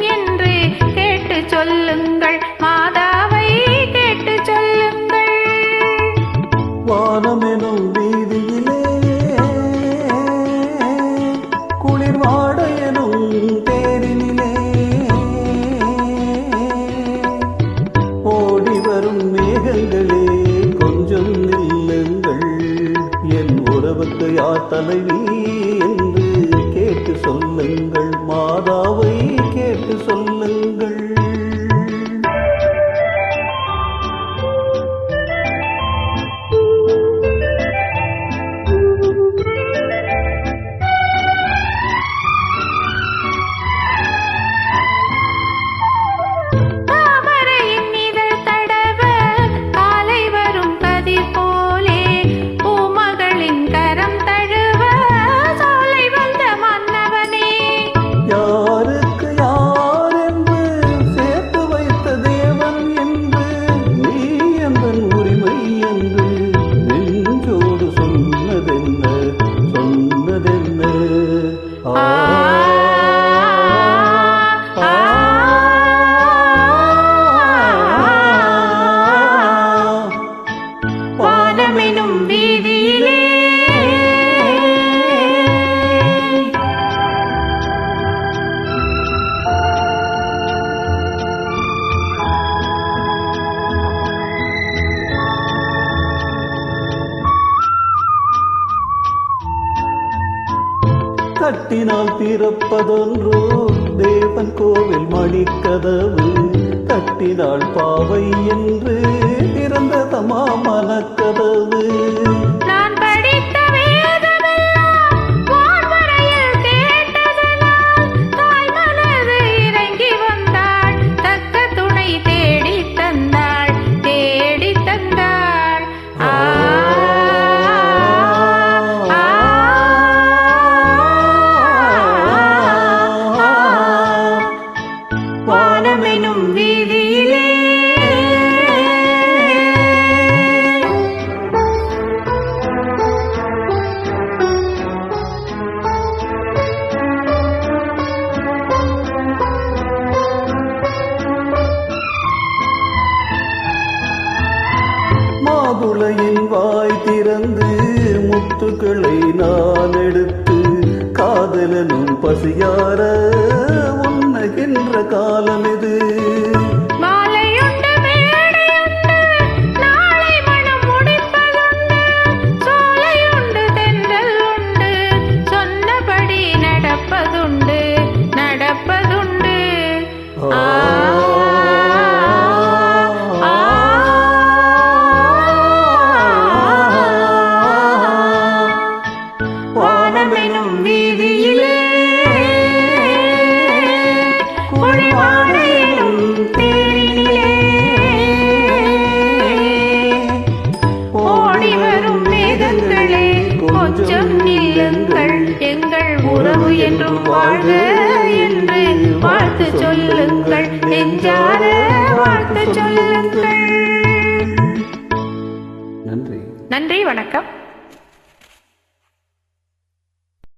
என்று கேட்டு சொல்லுங்கள். மாதாவை கேட்டு சொல்லுங்கள். வானமெனும் வீதியிலே குளிர்வாட எனும் தேரினிலே ஓடி வரும் மேகங்களே கொஞ்சம் நில்லுங்கள். என் உறவுக்கு தலைவி கேட்டு சொல்லுங்கள் மாதாவை கேட்டு சொல்லுங்கள் வானமெனும் வீதியிலே. கட்டினால் திறப்பதொன்றோ தேவன் கோவில் மணிக்கதவு. தட்டினால் பாவை என்று திறந்ததமா மனக்கதவு மாதுளையின் வாய் திறந்து முத்துக்களை நான் எடுத்து காதலனும் பசியார உண்ணுகின்ற காலமே கொஞ்சம் நில்லுங்கள் எங்கள் உறவு என்றும் வாழ்க என்று வாழ்த்து சொல்லுங்கள் நெஞ்சார வாழ்த்து சொல்லுங்கள். நன்றி. நன்றி வணக்கம்.